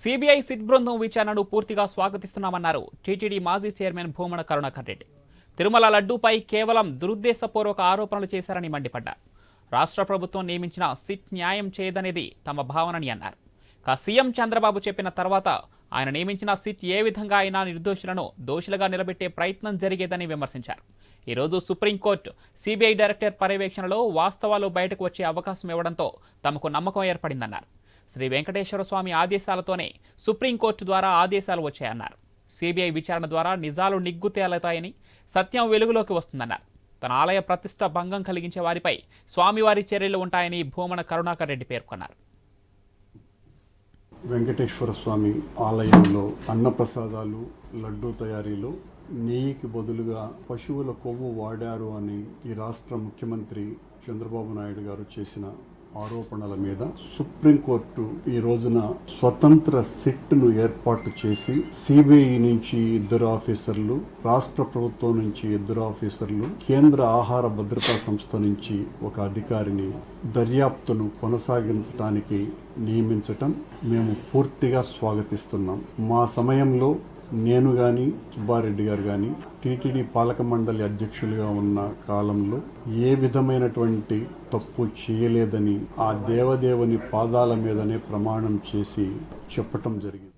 CBI SIT బృందం విచారణను పూర్తిగా స్వాగతిస్తున్నామన్నారు టీటీడీ మాజీ చైర్మన్ భూమన కరుణాకర్ రెడ్డి. తిరుమల లడ్డూపై కేవలం దురుద్దేశపూర్వక ఆరోపణలు చేశారని మండిపడ్డారు. రాష్ట్ర ప్రభుత్వం నియమించిన సిట్ న్యాయం చేయదనేది తమ భావనని అన్నారు. ఇక సీఎం చంద్రబాబు చెప్పిన తర్వాత ఆయన నియమించిన సిట్ ఏ విధంగా అయినా నిర్దోషులను దోషులుగా నిలబెట్టే ప్రయత్నం జరిగేదని విమర్శించారు. ఈరోజు సుప్రీంకోర్టు సిబిఐ డైరెక్టర్ పర్యవేక్షణలో వాస్తవాలు బయటకు వచ్చే అవకాశం ఇవ్వడంతో తమకు నమ్మకం ఏర్పడిందన్నారు. శ్రీ వెంకటేశ్వర స్వామి ఆదేశాలతోనే సుప్రీంకోర్టు ద్వారా ఆదేశాలు వచ్చాయన్నారు. సిబిఐ విచారణ ద్వారా నిజాలు నిగ్గు తేలతాయని సత్యం వెలుగులోకి వస్తుందన్నారు. తన ఆలయ ప్రతిష్ట భంగం కలిగించే వారిపై స్వామివారి చర్యలు ఉంటాయని భూమన కరుణాకర్ రెడ్డి పేర్కొన్నారు. వెంకటేశ్వర స్వామి ఆలయంలో అన్నప్రసాదాలు లడ్డూ తయారీలో నెయ్యికి బదులుగా పశువుల కొవ్వు వాడారు అని ఈ రాష్ట్ర ముఖ్యమంత్రి చంద్రబాబు నాయుడు గారు చేసిన ఆరోపణల మీద సుప్రీంకోర్టు ఈ రోజున స్వతంత్ర సిట్ను ఏర్పాటు చేసి సిబిఐ నుంచి ఇద్దరు ఆఫీసర్లు రాష్ట్ర ప్రభుత్వం నుంచి ఇద్దరు ఆఫీసర్లు కేంద్ర ఆహార భద్రతా సంస్థ నుంచి ఒక అధికారిని దర్యాప్తును కొనసాగించడానికి నియమించటం మేము పూర్తిగా స్వాగతిస్తున్నాం. మా సమయంలో నేను కానీ సుబ్బారెడ్డి గారు కానీ టీటీడీ పాలక మండలి అధ్యక్షులుగా ఉన్న కాలంలో ఏ విధమైనటువంటి తప్పు చేయలేదని ఆ దేవదేవుని పాదాల మీదనే ప్రమాణం చేసి చెప్పటం జరిగింది.